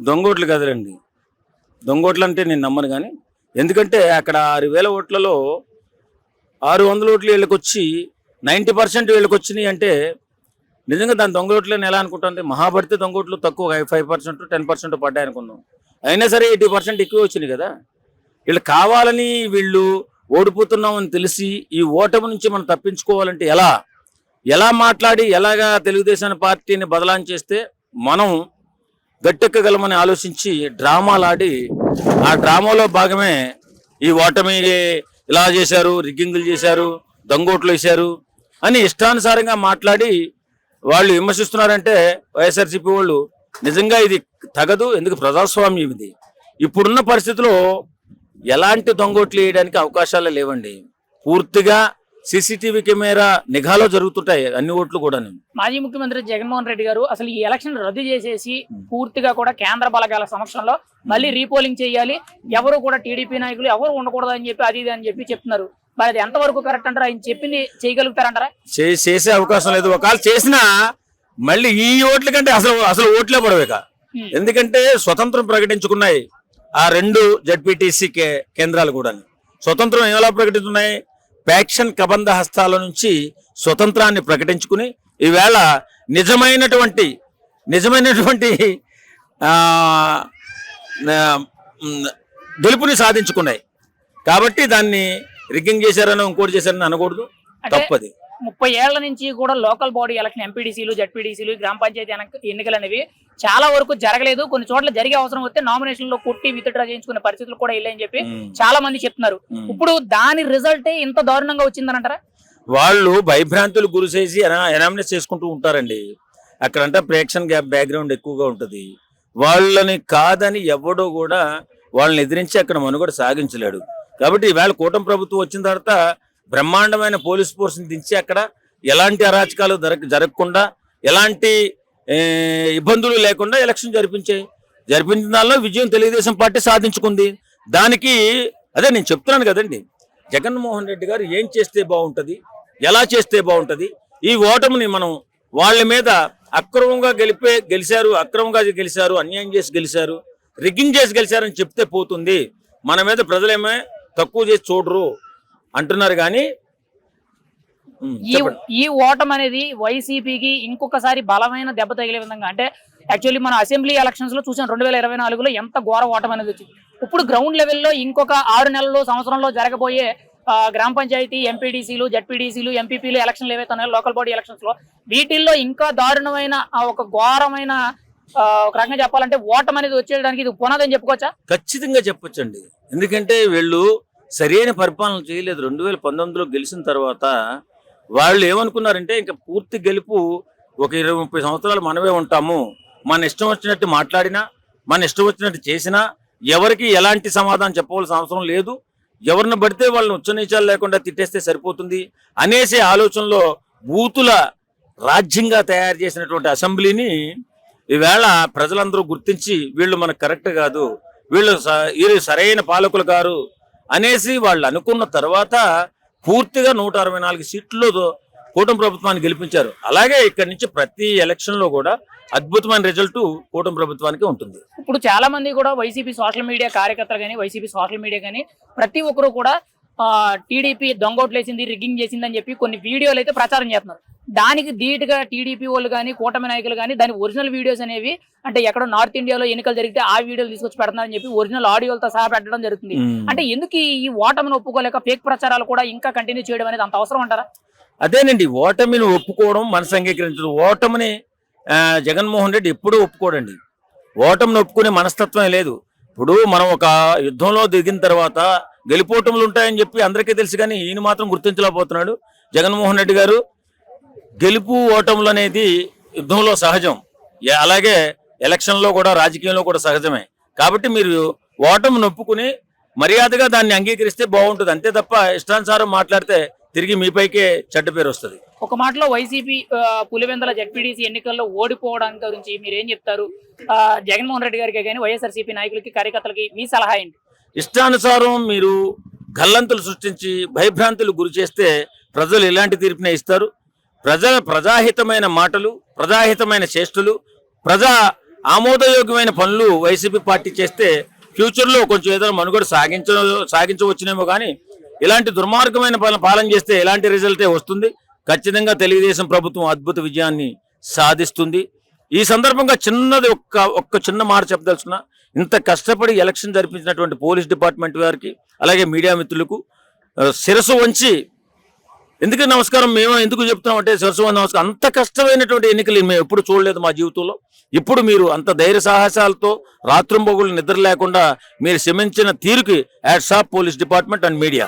దొంగోట్లు కదలండి. దొంగోట్లు అంటే నేను నమ్మను కానీ ఎందుకంటే అక్కడ ఆరు వేల ఓట్లలో ఆరు వందల ఓట్లు వీళ్ళకి వచ్చి నైంటీ పర్సెంట్ వీళ్ళకి వచ్చినాయి అంటే నిజంగా దాని దొంగ ఓట్లు ఎలా అనుకుంటుంది మహాభారతి దొంగ ఓట్లు తక్కువ ఫైవ్ పర్సెంట్ టెన్ పర్సెంట్ పడ్డాయి అనుకున్నాం అయినా సరే ఎయిటీ పర్సెంట్ ఎక్కువ వచ్చినాయి కదా. వీళ్ళు కావాలని వీళ్ళు ఓడిపోతున్నామని తెలిసి ఈ ఓటమి నుంచి మనం తప్పించుకోవాలంటే ఎలా? ఎలా మాట్లాడి ఎలాగా తెలుగుదేశం పార్టీని బదలాం చేస్తే మనం గట్టెక్కగలమని ఆలోచించి డ్రామాలు ఆడి ఆ డ్రామాలో భాగమే ఈ ఓటమి ఇలా చేశారు రిగ్గింగులు చేశారు దొంగోట్లు వేశారు అని ఇష్టానుసారంగా మాట్లాడి వాళ్ళు విమర్శిస్తున్నారంటే వైఎస్ఆర్సీపీ వాళ్ళు నిజంగా ఇది తగదు ఎందుకు ప్రజాస్వామ్యం ఇది? ఇప్పుడున్న పరిస్థితిలో ఎలాంటి దొంగోట్లు వేయడానికి అవకాశాలు లేవండి. పూర్తిగా సీసీటీవీ కెమెరా నిఘాలో జరుగుతుంటాయి అన్ని ఓట్లు కూడా మాజీ ముఖ్యమంత్రి జగన్మోహన్ రెడ్డి గారు అసలు ఈ ఎలక్షన్ రద్దు చేసేసి పూర్తిగా కూడా కేంద్ర బలగాల సమక్షంలో మళ్ళీ రీపోలింగ్ చేయాలి. ఎవరు కూడా టీడీపీ నాయకులు ఎవరు ఉండకూడదు అని చెప్పి అది ఇది అని చెప్పి చెప్తున్నారు. మరి అది ఎంతవరకు కరెక్ట్ అంటారా? ఆయన చెప్పింది చేయగలుగుతారంటారా? చేసే అవకాశం లేదు. ఒకవేళ చేసినా మళ్ళీ ఈ ఓట్ల కంటే అసలు అసలు ఓట్లే పడవేక. ఎందుకంటే స్వతంత్రం ప్రకటించుకున్నాయి ఆ రెండు జడ్పీటీసీ కేంద్రాలు కూడా స్వతంత్రం ఎలా ప్రకటిస్తున్నాయి? ప్యాక్షన్ కబంధ హస్తాల నుంచి స్వతంత్రాన్ని ప్రకటించుకుని ఈవేళ నిజమైనటువంటి నిజమైనటువంటి గెలుపుని సాధించుకున్నాయి. కాబట్టి దాన్ని రిగ్గింగ్ చేశారని ఇంకోటి చేశారని అనకూడదు. తప్పది. ముప్పై ఏళ్ళ నుంచి కూడా లోకల్ బాడీ ఎలక్షన్ ఎంపీడీసీలు జడ్పీడీసీలు గ్రామ పంచాయతీ ఎన్నికలు అనేవి చాలా వరకు జరగలేదు. కొన్ని చోట్ల జరిగే అవసరం వస్తే నామినేషన్లో కొట్టి విత్డ్రా చేయించుకునే పరిస్థితులు కూడా వెళ్ళాయని చెప్పి. చాలా మంది చెప్తున్నారు. ఇప్పుడు దాని రిజల్టే ఇంత దారుణంగా వచ్చిందని అంటారా వాళ్ళు భయభ్రాంతులు గురి చేసి ఎనామినేట్ చేసుకుంటూ ఉంటారండి. అక్కడంటే ప్రేక్షణ గ్యాప్ బ్యాక్గ్రౌండ్ ఎక్కువగా ఉంటుంది. వాళ్ళని కాదని ఎవడో కూడా వాళ్ళని ఎదిరించి అక్కడ మనుగడ సాగించలేడు. కాబట్టి ఈవేళ కూటమి ప్రభుత్వం వచ్చిన తర్వాత బ్రహ్మాండమైన పోలీస్ ఫోర్స్ని దించి అక్కడ ఎలాంటి అరాచకాలు జరగ జరగకుండా ఎలాంటి ఇబ్బందులు లేకుండా ఎలక్షన్ జరిపించాయి జరిపించిన దానిలో విజయం తెలుగుదేశం పార్టీ సాధించుకుంది. దానికి అదే నేను చెప్తున్నాను కదండి జగన్మోహన్ రెడ్డి గారు ఏం చేస్తే బాగుంటుంది ఎలా చేస్తే బాగుంటుంది ఈ ఓటమిని మనం వాళ్ళ మీద అక్రమంగా గెలిపే గెలిచారు అక్రమంగా గెలిచారు అన్యాయం చేసి గెలిచారు రిగ్గింగ్ చేసి గెలిచారని చెప్తే పోతుంది. మన మీద ప్రజలేమే తక్కువ చేసి చూడరు. అంటున్నారు కానీ ఈ ఓటం అనేది వైసీపీకి ఇంకొకసారి బలమైన దెబ్బ తగిలే విధంగా అంటే యాక్చువల్లీ మన అసెంబ్లీ ఎలక్షన్స్లో చూసాం రెండు వేల ఇరవై నాలుగులో ఎంత ఘోర ఓటం అనేది వచ్చింది. ఇప్పుడు గ్రౌండ్ లెవెల్లో ఇంకొక ఆరు నెలలు సంవత్సరంలో జరగబోయే గ్రామ పంచాయతీ ఎంపీడీసీలు జడ్పీడీసీలు ఎంపీపీలు ఎలక్షన్లు ఏవైతే ఉన్నాయో లోకల్ బాడీ ఎలక్షన్స్లో వీటిల్లో ఇంకా దారుణమైన ఒక ఘోరమైన ఒక రకంగా చెప్పాలంటే ఓటం అనేది వచ్చేయడానికి ఇది పునాదని చెప్పుకోవచ్చా? ఖచ్చితంగా చెప్పొచ్చండి. ఎందుకంటే వీళ్ళు సరైన పరిపాలన చేయలేదు. రెండు వేల పంతొమ్మిదిలో గెలిచిన తర్వాత వాళ్ళు ఏమనుకున్నారంటే ఇంకా పూర్తి గెలుపు ఒక ఇరవై ముప్పై సంవత్సరాలు మనమే ఉంటాము. మన ఇష్టం వచ్చినట్టు మాట్లాడినా మన ఇష్టం వచ్చినట్టు చేసినా ఎవరికి ఎలాంటి సమాధానం చెప్పవలసిన అవసరం లేదు. ఎవరిని పడితే వాళ్ళని ఉచ్చనీచాలు లేకుండా తిట్టేస్తే సరిపోతుంది అనేసే ఆలోచనలో బూతుల రాజ్యంగా తయారు చేసినటువంటి అసెంబ్లీని ఈవేళ ప్రజలందరూ గుర్తించి వీళ్ళు మనకు కరెక్ట్ కాదు. వీళ్ళు స- వీళ్ళు సరైన పాలకులు గారు అనేసి వాళ్ళు అనుకున్న తర్వాత పూర్తిగా నూట అరవై నాలుగు సీట్లు కూటమి ప్రభుత్వాన్ని గెలిపించారు. అలాగే ఇక్కడ నుంచి ప్రతి ఎలక్షన్లో కూడా అద్భుతమైన రిజల్ట్ కూటమి ప్రభుత్వానికి ఉంటుంది. ఇప్పుడు చాలా మంది కూడా వైసీపీ సోషల్ మీడియా కార్యకర్తలు కానీ వైసీపీ సోషల్ మీడియా కానీ ప్రతి ఒక్కరు కూడా టీడీపీ దొంగోట్లేసింది రిగ్గింగ్ చేసింది అని చెప్పి కొన్ని వీడియోలు అయితే ప్రచారం చేస్తున్నారు. దానికి ధీటుగా టీడీపీ వాళ్ళు కానీ కూటమి నాయకులు కానీ దాని ఒరిజినల్ వీడియోస్ అనేవి అంటే ఎక్కడో నార్త్ ఇండియాలో ఎన్నికలు జరిగితే ఆ వీడియోలు తీసుకొచ్చి పెడుతున్నారని చెప్పి ఒరిజినల్ ఆడియోలతో సహా పెట్టడం జరుగుతుంది. అంటే ఎందుకు ఈ- ఓటమిని ఒప్పుకోలేక ఫేక్ ప్రచారాలు కూడా ఇంకా కంటిన్యూ చేయడం అనేది అంత అవసరం అంటారా? అదేనండి ఓటమిని ఒప్పుకోవడం మనసు అంగీకరించడం ఓటమిని జగన్మోహన్ రెడ్డి ఎప్పుడూ ఒప్పుకోడండి. ఓటమిని ఒప్పుకునే మనస్తత్వం లేదు. ఇప్పుడు మనం ఒక యుద్ధంలో దిగిన తర్వాత గెలిపోవటములు ఉంటాయని చెప్పి అందరికీ తెలుసు కానీ ఈయన మాత్రం గుర్తించలేకపోతున్నాడు. జగన్మోహన్ రెడ్డి గారు గెలుపు ఓటములు అనేది యుద్ధంలో సహజం. అలాగే ఎలక్షన్లో కూడా రాజకీయంలో కూడా సహజమే. కాబట్టి మీరు ఓటమి నొప్పుకుని మర్యాదగా దాన్ని అంగీకరిస్తే బాగుంటుంది. అంతే తప్ప ఇష్టానుసారం మాట్లాడితే తిరిగి మీపైకే చెడ్డ పేరు వస్తుంది. ఒక మాటలో వైసీపీ పులివెందల జడ్పీడీసీ ఎన్నికల్లో ఓడిపోవడానికి గురించి మీరు ఏం చెప్తారు జగన్మోహన్ రెడ్డి గారికి కానీ వైఎస్ఆర్సీపీ నాయకులకి కార్యకర్తలకి మీ సలహా ఏంటి? ఇష్టానుసారం మీరు గల్లంతులు సృష్టించి భయభ్రాంతులు గురి చేస్తే ప్రజలు ఎలాంటి తీర్పునే ఇస్తారు? ప్రజల ప్రజాహితమైన మాటలు ప్రజాహితమైన చేష్టలు ప్రజా ఆమోదయోగ్యమైన పనులు వైసీపీ పార్టీ చేస్తే ఫ్యూచర్లో కొంచెం ఏదైనా మనుగడ సాగించ సాగించవచ్చునేమో కానీ ఇలాంటి దుర్మార్గమైన పాలన పాలన చేస్తే ఎలాంటి రిజల్టే వస్తుంది? ఖచ్చితంగా తెలుగుదేశం ప్రభుత్వం అద్భుత విజయాన్ని సాధిస్తుంది. ఈ సందర్భంగా చిన్నది ఒక్క ఒక్క చిన్న మాట చెప్పదలుచుకున్నా ఇంత కష్టపడి ఎలక్షన్ జరిపించినటువంటి పోలీస్ డిపార్ట్మెంట్ వారికి అలాగే మీడియా మిత్రులకు శిరసు శిరస్సు వంచి ఎందుకు నమస్కారం మేము ఎందుకు చెప్తామంటే అంటే నమస్కారం. అంత కష్టమైనటువంటి ఎన్నికలు మేము ఎప్పుడు చూడలేదు మా జీవితంలో. ఇప్పుడు మీరు అంత ధైర్య సాహసాలతో రాత్రింబొగులు నిద్ర లేకుండా మీరు శ్రమించిన తీరుకి hats off police department and media.